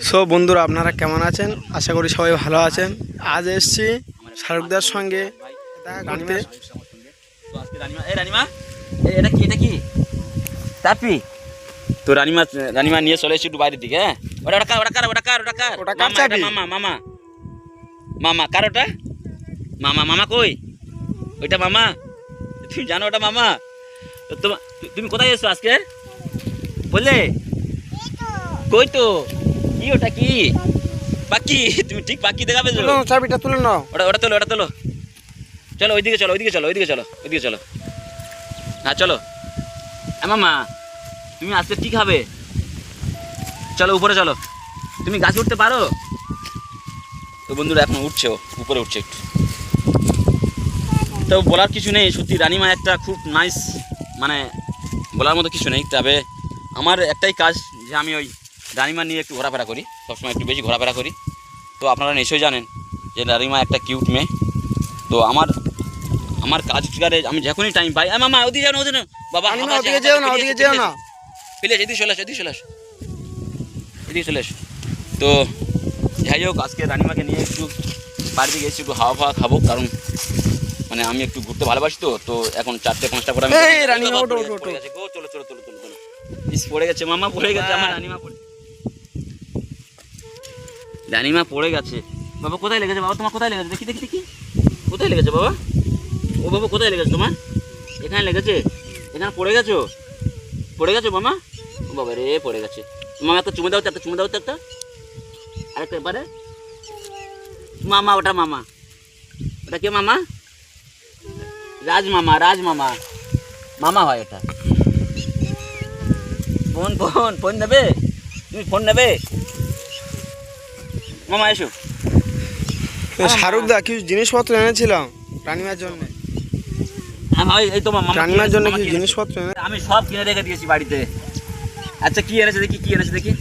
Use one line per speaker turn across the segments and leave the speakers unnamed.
So বন্ধুরা আপনারা কেমন আছেন? আশা করি সবাই ভালো আছেন। আজ এসছি শাহরুখদার সঙ্গে করতে।
এটা কি এটা কি? তাপি? তো রানিমা রানিমা নিয়ে চলে এসেছি একটু বাইরের দিকে হ্যাঁ? ওটা ওটা কার ওটা কার ওটা কার ওটা কার?
ওটা কার
মামা,
চাবি?
মামা মামা। মামা কার ওটা? মামা মামা কই? ওইটা মামা? তুমি জানো ওটা মামা? তো তোমা- তুমি কোথায় এসছো আজকে? বললে? কই তো? কি ওটা কি? বাকি তুমি ঠিক বাকি দেখাবে
তুলো চাবিটা তুলে নাও
ওটা ওটা তোলো ওটা তোলো। চলো ওইদিকে চলো ওইদিকে চলো ওইদিকে চলো ওইদিকে চলো। হ্যাঁ চলো। মামা তুমি আজকে কি খাবে? চলো উপরে চলো। তুমি গাছে উঠতে পারো? তো বন্ধুরা এখন উঠছে ও উপরে উঠছে একটু। তো বলার কিছু নেই সত্যি রানিমা একটা খুব নাইস মানে বলার মতো কিছু নেই। তবে আমার একটাই কাজ যে আমি ওই রানিমা নিয়ে একটু ঘোরাফেরা করি সবসময় একটু বেশি ঘোরাফেরা করি। তো আপনারা নিশ্চয়ই জানেন যে রানিমা একটা কিউট মেয়ে। তো আমার আমার কাজ ফিগারে আমি যখনই টাইম পাই মামা ওদিকে যাও না ওদিকে বাবা
ওদিকে যেও না, ওদিকে যেও না।
প্লিজ এদিকে চলে আসো এদিকে চলে আসো এদিকে চলে আসো তো যাই হোক আজকে রানিমাকে নিয়ে একটু বাড়ি দিকে এসেছি একটু হাওয়া ফাওয়া খাব কারণ মানে আমি একটু ঘুরতে ভালোবাসি তো তো এখন চারটে পাঁচটা করে আমি চলো চলো চলো চলো চলো। পড়ে গেছে মামা পড়ে গেছে আমার রানিমা পড়ে রানিমা পড়ে গেছে। বাবা, কোথায় লেগেছে? বাবা, তোমার কোথায় লেগেছে? দেখি দেখি দেখি। কোথায় লেগেছে বাবা? ও বাবা, কোথায় লেগেছে তোমার? এখানে লেগেছে? এখানে পড়ে গেছো? পড়ে গেছো মামা? ও বাবা রে, পড়ে গেছে। মামা, একটা চুমে দাও একটা চুমে দাও একটা। আরেকটা এবারে। মামা, ওটা মামা। ওটা কে মামা? রাজ মামা রাজ মামা মামা হয় এটা। ফোন ফোন ফোন নেবে? তুমি ফোন নেবে? মামা এসো।
শাহরুখদা কিছু জিনিসপত্র এনেছিলাম রানিমার জন্য।
মামা
রানিমার জন্য কিছু জিনিসপত্র
আমি সব কিনে রেখে দিয়েছি বাড়িতে। আচ্ছা কি এনেছে দেখি কি এনেছে দেখি।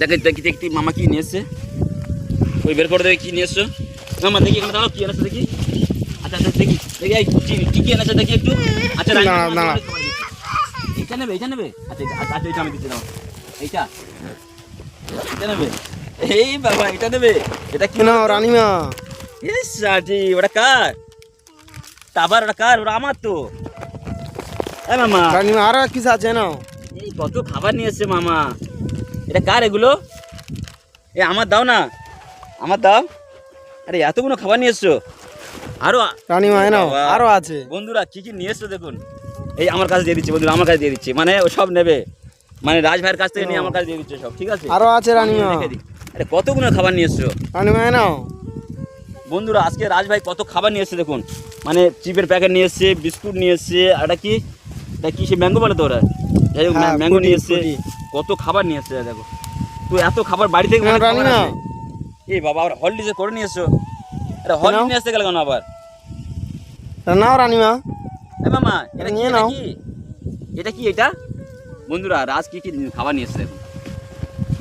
দেখি দেখি দেখি মামা কি নিয়ে এসছে ওই বের করে কি মামা দেখি এখানে দাঁড়াও কি এনেছে দেখি। আচ্ছা আচ্ছা দেখি দেখি এই কি- কি কি এনেছে দেখি একটু। আচ্ছা নেবে এইটা নেবে। আচ্ছা আচ্ছা আমি দাও। এইটা। এটা নেবে। এই বাবা এটা নেবে? এটা কি
নাও রানিমা।
ইস সাজি ওটা কার? তারপর ওটা কার? ওটা আমার তো। এ মামা।
রানিমা আর কিছু আছে নাও
এই কত খাবার নিয়ে এসছে মামা। এটা কার এগুলো? এ আমার দাও না। আমার দাও। আরে এতগুলো খাবার নিয়ে এসছো। আরও
রানিমা এ নাও
বাবা।
আরও আছে।
বন্ধুরা কি কি নিয়ে এসছো দেখুন। এই আমার কাছে দিয়ে দিচ্ছে বন্ধুরা আমার কাছে দিয়ে দিচ্ছে। মানে ও সব নেবে। মানে রাজ ভাইয়ের কাছ থেকে নিয়ে আমার কাছে দিয়ে দিচ্ছে সব ঠিক আছে?
আরও আছে রানিমা।
আরে কতগুলো খাবার নিয়ে এসছো? বন্ধুরা আজকে রাজ ভাই কত খাবার নিয়ে এসছে দেখুন। মানে চিপের প্যাকেট নিয়ে এসছে বিস্কুট নিয়ে এসছে আর এটা কি? এটা কি সে ম্যাঙ্গো বলে তো ওরা? যাই হোক ম্যাঙ্গো নিয়ে এসছে। কত খাবার নিয়ে এসছে দেখো। তো এত খাবার বাড়ি থেকে
না,
অনেক খাবার
রানী না।
আছে। এই বাবা আবার হলডিজে করে নিয়ে এসছো? এটা হলডিজ
নাও।
নিয়ে আসতে গেলে কেন আবার?
নাও রানিমা।
মামা এটা
নিয়ে
এটা
নাও।
কি? এটা কি এটা? বন্ধুরা রাজ কি কি খাবার নিয়ে এসছে দেখুন।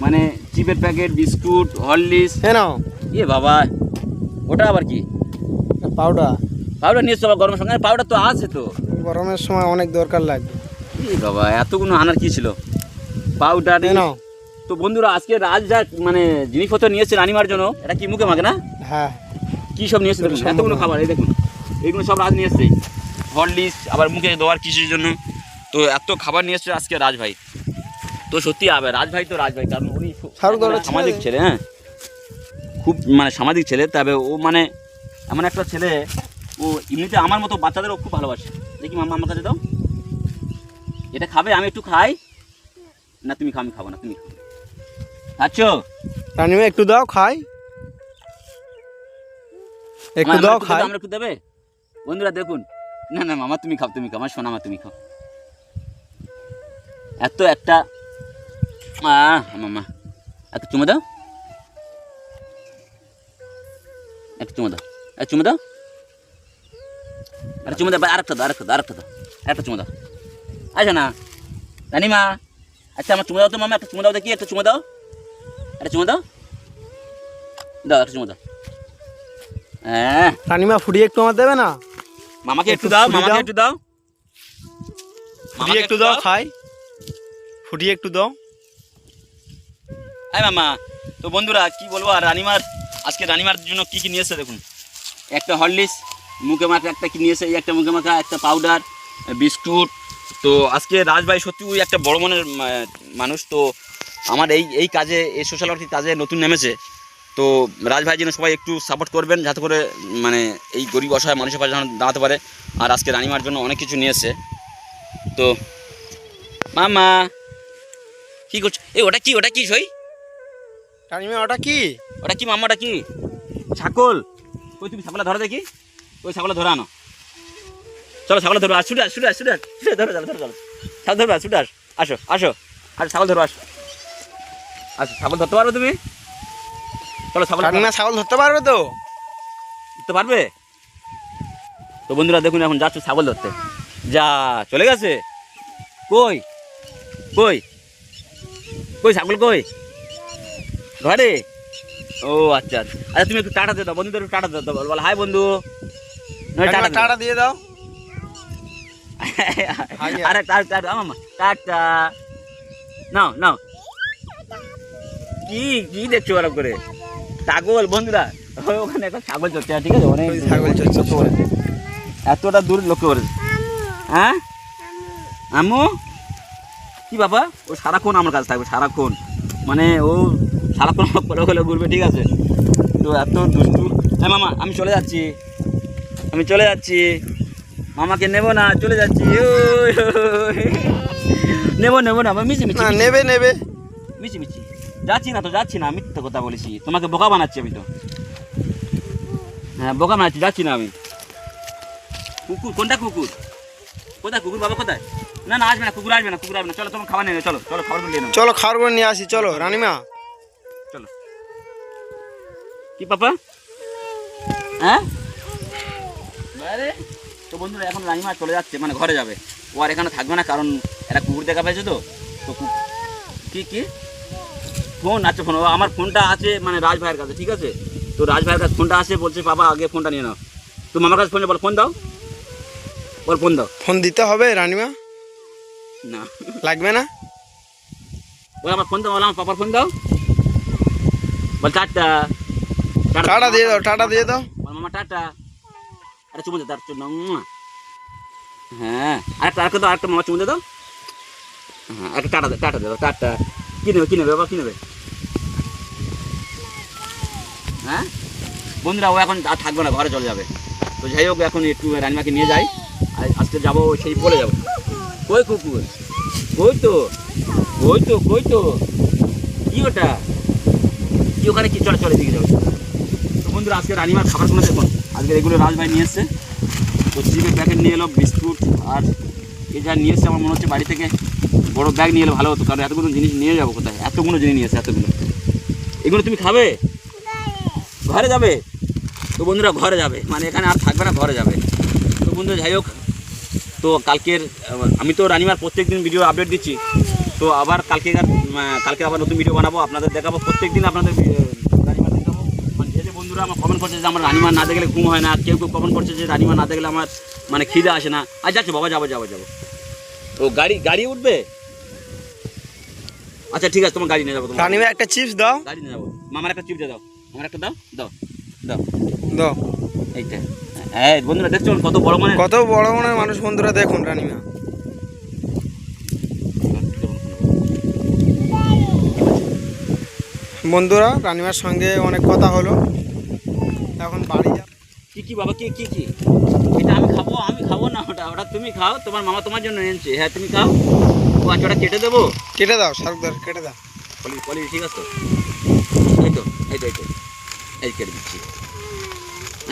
মানে চিপের প্যাকেট বিস্কুট হরলিক্স।
এ নাও।
এ বাবা ওটা আবার কি?
পাউডার।
পাউডার নিয়ে আবার গরমের সময় পাউডার তো আছে তো।
গরমের সময় অনেক দরকার লাগবে।
এই বাবা এতগুলো আনার কি ছিল? পাউডার
এ নাও।
তো বন্ধুরা আজকে রাজ যা মানে জিনিসপত্র নিয়েছে রানিমার জন্য এটা কি মুখে মাখে না?
হ্যাঁ।
কি সব নিয়েছে এতগুলো খাবার এই দেখুন। এইগুলো সব রাজ নিয়ে এসছে। হরলিক্স আবার মুখে দেওয়ার কিছুর জন্য। তো এত খাবার নিয়ে এসছে আজকে রাজ ভাই। তো সত্যি আবে রাজ ভাই তো রাজ ভাই কারণ উনি মানে সামাজিক
ছেলে।
হ্যাঁ। খুব মানে সামাজিক ছেলে তবে ও মানে এমন একটা ছেলে ও এমনিতে আমার মতো বাচ্চাদেরও খুব ভালোবাসে। দেখি মামা আমার কাছে দাও। এটা খাবে আমি একটু খাই। না তুমি খাও আমি খাব না তুমি খাচ্ছ?
রানিমা একটু দাও খাই। একটু দাও খাই।
আমরা একটু দেবে? বন্ধুরা দেখুন। না না মামা তুমি খাও তুমি খাও আমার সোনা মা তুমি খাও। এত একটা মামা একটা চুমো দাও একটা চুমো দাও একটা চুমো দাও একটা চুমো দাও আর একটা দাও আরেকটা দাও আরেকটা দাও একটা চুমো দাও আচ্ছা না রানিমা আচ্ছা আমার চুমো দাও তো মামা একটা চুমো দাও দেখি একটা চুমো দাও একটা চুমো দাও দাও একটা চুমো দাও হ্যাঁ
রানিমা ফুটিয়ে একটু আমার দেবে না
মামাকে একটু দাও মামাকে। একটু দাও
ফুটিয়ে একটু দাও খাই ফুটিয়ে একটু দাও
হ্যাঁ মামা, তো বন্ধুরা, কি বলব, আর রানিমার, আজকে রানিমার জন্য কি কি নিয়েছে দেখুন। একটা হরলিক্স মুখে মাখা একটা কি নিয়েছে এই একটা মুখে মাখা, একটা পাউডার বিস্কুট। তো আজকে রাজভাই সত্যি ওই একটা বড় মনের মানুষ, তো আমার এই এই কাজে, এই সোশ্যাল ওয়ার্কের কাজে নতুন নেমেছে। তো রাজভাই যেন সবাই একটু সাপোর্ট করবেন, যাতে করে মানে এই গরিব অসহায় মানুষের পাশে যেন দাঁড়াতে পারে। আর আজকে রানিমার জন্য অনেক কিছু নিয়ে এসেছে। তো, মামা, কি করছ, এই ওটা কি ওটা কি সই?
রানিমা ওটা কি?
ওটা কি মাম্মাটা কি? ছাগল। ওই তুমি ছাগলা ধরো দেখি। ওই ছাগলা ধরে আনো। চলো ছাগলা ধরো আর ছুটে আস ছুটে আস ছুটে আস ধরো চলো ধরো। চলো ছাগল ধরো ছুটে আস আসো আসো। আসো ছাগল ধরো আসো। আচ্ছা ছাগল ধরতে পারবে তুমি? চলো ছাগল
রানিমা ছাগল ধরতে পারবে তো?
ধরতে পারবে? তো বন্ধুরা দেখুন এখন যাচ্ছে ছাগল ধরতে। যা চলে গেছে। কই? কই? কই ছাগল কই? ঘরে ও আচ্ছা আচ্ছা। আচ্ছা তুমি একটু টাটা দিয়ে দাও বন্ধুদের একটু টাটা দিয়ে দাও বল হাই বন্ধু। টাটা
টাটা দিয়ে দাও।
আরে টাটা টাটা মামা টাটা। নাও নাও। কি কি দেখছ ওরকম করে? ছাগল বন্ধুরা। ওখানে একটা ছাগল চড়ছে ঠিক আছে? অনেক
ছাগল চড়ছে।
এতটা দূর লক্ষ্য করেছে। হ্যাঁ? আম্মু? কি বাবা? ও সারাক্ষণ আমার কাছে থাকবে সারাক্ষণ। মানে ও সারাক্ষণ কোলে ঘুরবে ঠিক আছে? তো এত দুষ্টু। হ্যাঁ মামা আমি চলে যাচ্ছি। আমি চলে যাচ্ছি। মামাকে নেব না চলে যাচ্ছি। নেব নেব না মিছি মিছি
নেবে নেবে।
মিছি মিছি। যাচ্ছি না তো যাচ্ছি না মিথ্যে কথা বলেছি। তোমাকে বোকা বানাচ্ছি আমি তো। হ্যাঁ বোকা বানাচ্ছি যাচ্ছি না আমি। কুকুর কোনটা কুকুর? কোথায় কুকুর বাবা কোথায়? না না আসবে না কুকুর আসবে না কুকুর আসবে না। চলো তোমার খাবার নিয়ে চলো চলো খাবার নিয়ে
চলো খাবার নিয়ে আসি চলো রানিমা।
কি পাপা? হ্যাঁ? আরে তো বন্ধুরা এখন রানিমা চলে যাচ্ছে মানে ঘরে যাবে। ও আর এখানে থাকবে না কারণ একটা কুকুর দেখা পেয়েছে তো। তো কু- কি ফোন আচ্ছা ফোন। ও আমার ফোনটা আছে মানে রাজ ভাইয়ের কাছে ঠিক আছে? তো রাজ ভাইয়ের কাছে ফোনটা আছে বলছে বাবা আগে ফোনটা নিয়ে নাও। তো মামার কাছে ফোন বল ফোন দাও। বল ফোন দাও।
ফোন দিতে হবে রানিমা?
না।
লাগবে না?
বল আমার ফোন দাও বল আমার পাপার ফোন দাও। বল টাটা।
টাটা দিয়ে দাও টাটা দিয়ে দাও।
মামা টাটা আরে চুমু দে, তার জন্য হ্যাঁ আরেকটা আরেকটা দাও, আরেকটা, মামা, চুমু দে দাও। হ্যাঁ একটা টাটা টাটা দে, দাও টাটা কি নেবে কি নেবে, বাবা, কি নেবে? হ্যাঁ? বন্ধুরা, ও এখন আর থাকবে না, ঘরে চলে যাবে। তো যাই হোক, এখন একটু রানিমাকে নিয়ে যাই। আর আজকে যাব সেই পরে যাব। কই কুকুর? কই তো? কই তো কই তো? কি ওটা? কি ওখানে কি চলে চলে দিকে যাবে? বন্ধুরা, আজকে রানিমার খাবার খাবারগুলো দেখুন। আজকে এগুলো রাজভাই নিয়ে এসছে। তো চিপের প্যাকেট নিয়ে এলো, বিস্কুট আর এই যা নিয়ে এসছে, আমার মনে হচ্ছে বাড়ি থেকে বড় ব্যাগ নিয়ে এলে ভালো হতো, কারণ এতগুলো জিনিস নিয়ে যাব কোথায়? এতগুলো জিনিস নিয়ে এসছে, এতগুলো। এগুলো তুমি খাবে? ঘরে যাবে? তো বন্ধুরা, ঘরে যাবে। মানে এখানে আর থাকবে না, ঘরে যাবে। তো বন্ধুরা, যাই হোক, তো কালকের আমি তো রানিমার প্রত্যেক দিন ভিডিও আপডেট দিচ্ছি। তো আবার কালকে কালকে আবার নতুন ভিডিও বানাবো, আপনাদের দেখাবো। প্রত্যেক দিন আপনাদের আহ, রানিমার দেখাবো মানে যে যে বন্ধুরা আমার কমেন্ট করছে যে আমার রানিমা না দেখলে ঘুম হয় না কেউ কেউ কমেন্ট করছে যে রানিমা না দেখলে আমার মানে খিদে আসে না। আর যাচ্ছে বাবা যাব যাব যাব। ও গাড়ি গাড়ি উঠবে? আচ্ছা ঠিক আছে তোমার গাড়ি নিয়ে যাব তোমার।
রানিমা একটা চিপস দাও।
গাড়ি নিয়ে যাব। মামার একটা চিপ দিয়ে দাও। আমার একটা দাও? দাও দাও।
দাও।
এইটা হ্যাঁ বন্ধুরা দেখছ কত বড় মানে
কত বড় মনের মানুষ বন্ধুরা দেখুন রানিমা। বন্ধুরা রানিমার সঙ্গে অনেক কথা হলো। এখন বাড়ি যা
কি কি বাবা কি কি কি? এটা আমি খাব আমি খাব না ওটা। ওটা তুমি খাও তোমার মামা তোমার জন্য এনেছে। হ্যাঁ তুমি খাও। ও আচ্ছা ওটা কেটে দেবো?
কেটে দাও শাহরুখদার কেটে দাও।
পলি পলি ঠিক আছে। এই তো এই তো এই তো। এই কেটে দিচ্ছি।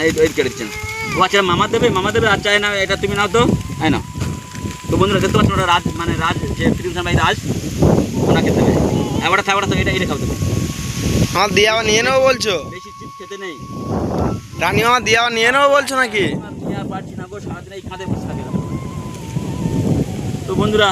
এই তো এই কেটে দিচ্ছেন ও আচ্ছা মামা দেবে মামা দেবে আচ্ছা না এটা তুমি নাও তো। হ্যাঁ না তো বন্ধুরা দেখতে পাচ্ছ ওটা রাজ মানে রাজ যে ফিল্ম ভাই রাজ ওনাকে দেবে। হ্যাঁ ওটা খাও ওটা খাও, এটা এটা খাও দেবে
আমার দিয়ে আবার নিয়ে নেব বলছো?
বেশি চিপস খেতে নেই।
রানিমা আমার দিয়ে নিয়ে নেব বলছো নাকি?
পারছি না গো, সারাদিন এই কাঁধে বসে থাকে তো বন্ধুরা